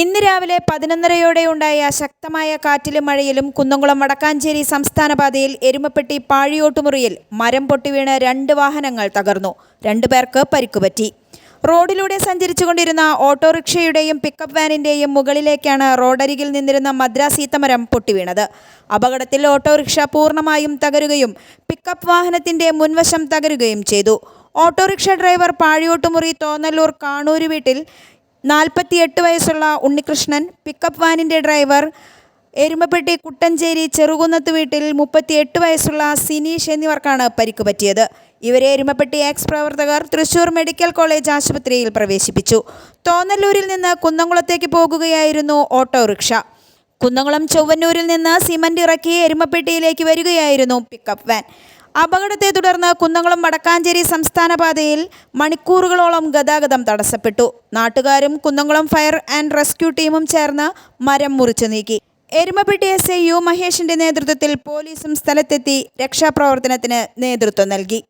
ഇന്ന് രാവിലെ പതിനൊന്നരയോടെയുണ്ടായ ശക്തമായ കാറ്റിലും മഴയിലും കുന്നംകുളം വടക്കാഞ്ചേരി സംസ്ഥാന പാതയിൽ എരുമപ്പെട്ടി പാഴിയോട്ടുമുറിയിൽ മരം പൊട്ടിവീണ് രണ്ട് വാഹനങ്ങൾ തകർന്നു. രണ്ടുപേർക്ക് പരിക്കുപറ്റി. റോഡിലൂടെ സഞ്ചരിച്ചുകൊണ്ടിരുന്ന ഓട്ടോറിക്ഷയുടെയും പിക്കപ്പ് വാനിന്റെയും മുകളിലേക്കാണ് റോഡരികിൽ നിന്നിരുന്ന മദ്രാസ് ഈത്തമരം പൊട്ടിവീണത് അപകടത്തിൽ ഓട്ടോറിക്ഷ പൂർണമായും തകരുകയും പിക്കപ്പ് വാഹനത്തിന്റെ മുൻവശം തകരുകയും ചെയ്തു. ഓട്ടോറിക്ഷ ഡ്രൈവർ പാഴിയോട്ടുമുറി തോന്നല്ലൂർ കാണൂര് വീട്ടിൽ നാൽപ്പത്തിയെട്ട് വയസ്സുള്ള ഉണ്ണികൃഷ്ണൻ പിക്കപ്പ് വാനിന്റെ ഡ്രൈവർ എരുമപ്പെട്ടി കുട്ടഞ്ചേരി ചെറുകുന്നത്ത് വീട്ടിൽ മുപ്പത്തിയെട്ട് വയസ്സുള്ള സിനീഷ് എന്നിവർക്കാണ് പരിക്ക് പറ്റിയത്. ഇവരെ എരുമപ്പെട്ടി എക്സ് പ്രവർത്തകർ തൃശൂർ മെഡിക്കൽ കോളേജ് ആശുപത്രിയിൽ പ്രവേശിപ്പിച്ചു. തോന്നല്ലൂരിൽ നിന്ന് കുന്നംകുളത്തേക്ക് പോകുകയായിരുന്നു ഓട്ടോറിക്ഷ. കുന്നംകുളം ചൊവ്വന്നൂരിൽ നിന്ന് സിമന്റ് ഇറക്കി എരുമപ്പെട്ടിയിലേക്ക് വരികയായിരുന്നു പിക്കപ്പ് വാൻ അപകടത്തെ തുടർന്ന് കുന്നംകുളം വടക്കാഞ്ചേരി സംസ്ഥാന പാതയിൽ മണിക്കൂറുകളോളം ഗതാഗതം തടസ്സപ്പെട്ടു. നാട്ടുകാരും കുന്നംകുളം ഫയർ ആൻഡ് റെസ്ക്യൂ ടീമും ചേർന്ന് മരം മുറിച്ചു നീക്കി. എരുമപ്പെട്ടി എസ് ഐ യു മഹേഷിന്റെ നേതൃത്വത്തിൽ പോലീസും സ്ഥലത്തെത്തി രക്ഷാപ്രവർത്തനത്തിന് നേതൃത്വം നൽകി.